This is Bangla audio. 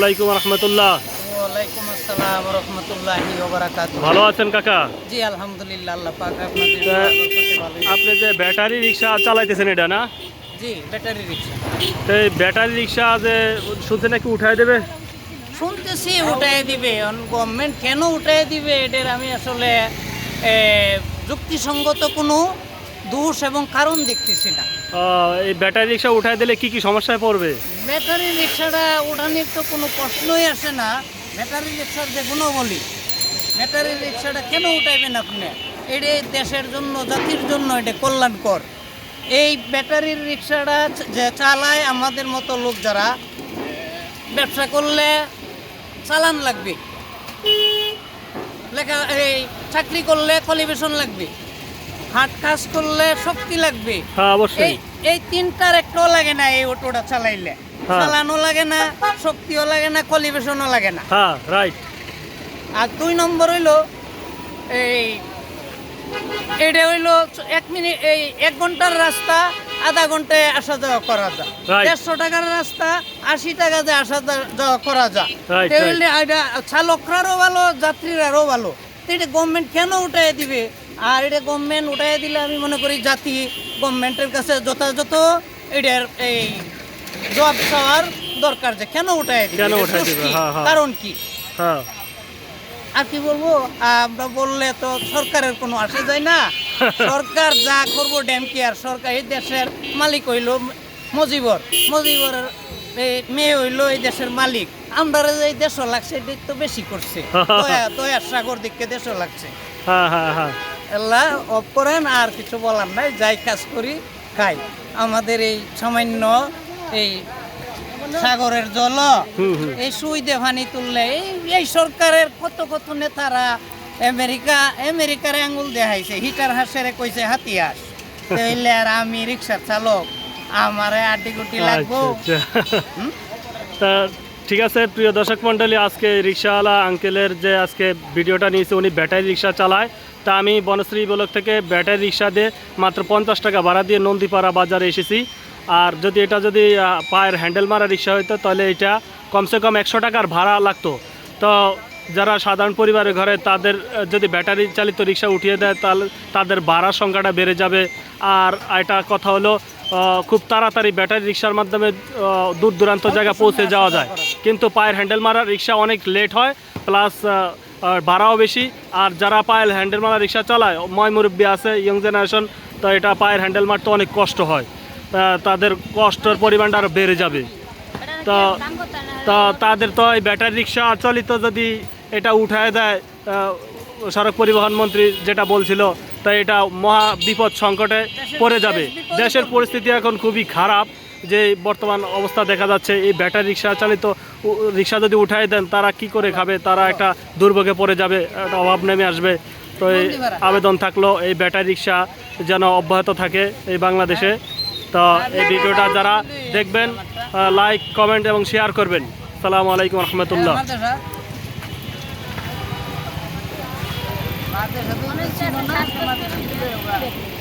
আলাইকুম রহমতুল্লাহ। ভালো আছেন কাকা? জি আলহামদুলিল্লাহ আল্লাহ পাক আপনি যে ব্যাটারি রিক্সা চালাইতেছেন এটা না? জি ব্যাটারি রিক্সা। তো ব্যাটারি রিক্সা যে শুনতে নাকি উঠাই দেবে? শুনতেছি উঠাই দিবে। গভর্নমেন্ট কেন উঠাই দিবে? এটার আমি আসলে যুক্তিসঙ্গত কোনো দোষ এবং কারণ দেখতেছি না। এই ব্যাটারি রিক্সা উঠাই দিলে কি কি সমস্যায় পড়বে? ব্যাটারি রিক্সাটা উঠানোর তো কোনো প্রশ্নই আসে না। ব্যাটারি রিক্সার যে গুণবলী, ব্যাটারি রিক্সাটা কেন উঠাইবেন আপনি? এটা দেশের জন্য, জাতির জন্য এটা কল্যাণকর। এই ব্যাটারির রিক্সাটা যে চালায় আমাদের মতো লোক যারা, ব্যবসা করলে চালান লাগবে। লেখা, এই চাকরি করলে কোয়ালিফিকেশন লাগবে। হাট কাজ করলে শক্তি লাগবে। হ্যাঁ অবশ্যই। এই তিনটার একটাও লাগে না এই অটোটা চালাইলে। হ্যাঁ। চালানো লাগে না শক্তিও লাগে না কোয়ালিফিকেশনও লাগে না। হ্যাঁ রাইট আর দুই নম্বর হইল এই এটা হইল এক মিনিট এই এক ঘণ্টার রাস্তা আধা ঘন্টায় আসা যাওয়া করা যায়। দেড়শো টাকার রাস্তা আশি টাকা দিয়ে আসা যাওয়া করা যায়। এটা চালকরারও ভালো যাত্রীরারও ভালো। এটা গভর্নমেন্ট কেন উঠাই দিবে? আর এটা গভর্নমেন্ট উঠাই দিলে আমি মনে করি জাতি গভর্নমেন্টের কাছে যথাযথ এটার এই জবাব চাওয়ার দরকার যে কেন উঠাই কেন উঠাই। হ্যাঁ, হ্যাঁ। কারণ কি? হ্যাঁ। আর কি বলব? আমরা বললে তো সরকারের কোনো আসে যায় না। সরকার যা করব ড্যাম কি আর সরকার? এই দেশের মালিক হইল মজিবর। মজিবরের এই মেয়ে হইল এই দেশের মালিক। আমরা যে এই দেশ লাগছে এটা তো বেশি করছে। দয়া- দয়ার সাগর দিককে দেশ লাগছে। হ্যাঁ হ্যাঁ হ্যাঁ। আল্লাহ অফ করেন আর কিছু বলার নাই যাই কাজ করি খাই। আমাদের এই সামান্য এই সাগরের জল এই সুইদে পানি তুললে এই- এই সরকারের কত কত নেতারা আমেরিকা আমেরিকার আঙ্গুল দেখাইছে হিটার হাসেরে কইছে হাতি হাস তাইলে আর আমি রিক্সার চালক আমারে আড্ডি গুটি লাগবো। ঠিক আছে, প্রিয় দর্শক মণ্ডলী, আজকে রিক্সাওয়ালা আঙ্কেলের যে আজকে ভিডিওটা নিয়েছে, উনি ব্যাটারি রিক্সা চালায়। তা আমি বনশ্রী ব্লক থেকে ব্যাটারি রিক্সা দিয়ে মাত্র পঞ্চাশ টাকা ভাড়া দিয়ে নন্দীপাড়া বাজারে এসেছি। আর যদি এটা যদি পায়ের হ্যান্ডেল মারা রিক্সা হইতো, তাহলে এটা কমসে কম একশো টাকার ভাড়া লাগতো। তো যারা সাধারণ পরিবারের ঘরে তাদের যদি ব্যাটারি চালিত রিক্সা উঠিয়ে দেয়, তাহলে তাদের ভাড়ার সংখ্যাটা বেড়ে যাবে। আর এটা কথা হলো খুব তাড়াতাড়ি ব্যাটারি রিক্সার মাধ্যমে দূর দূরান্ত জায়গা পৌঁছে যাওয়া যায়। কিন্তু পায়ের হ্যান্ডেল মারা, রিক্সা অনেক লেট হয় প্লাস ভাড়াও বেশি। আর যারা পায়ের হ্যান্ডেল মারা রিক্সা চালায় ময় মুরব্বী আছে ইয়ং জেনারেশন তো এটা পায়ের হ্যান্ডেল মারতে অনেক কষ্ট হয়। তাদের কষ্টের পরিমাণটা আরও বেড়ে যাবে। তো তো তাদের তো এই ব্যাটারি রিক্সা চালিত যদি এটা উঠায় দেয় সড়ক পরিবহন মন্ত্রী যেটা বলছিল, তা এটা মহা বিপদ সংকটে পড়ে যাবে। দেশের পরিস্থিতি এখন খুবই খারাপ। যে বর্তমান অবস্থা দেখা যাচ্ছে এই ব্যাটারি রিক্সা চালিত রিক্সা যদি উঠাই দেন তারা কি করে খাবে? তারা একটা দুর্ভোগে পড়ে যাবে একটা অভাব নেমে আসবে। তো এই আবেদন থাকল এই ব্যাটারি রিক্সা যেন অব্যাহত থাকে এই বাংলাদেশে। তো এই ভিডিওটা যারা দেখবেন লাইক কমেন্ট এবং শেয়ার করবেন। সালাম আলাইকুম রহমতুল্লাহ। মাদ্রাসা মাদ্রাসা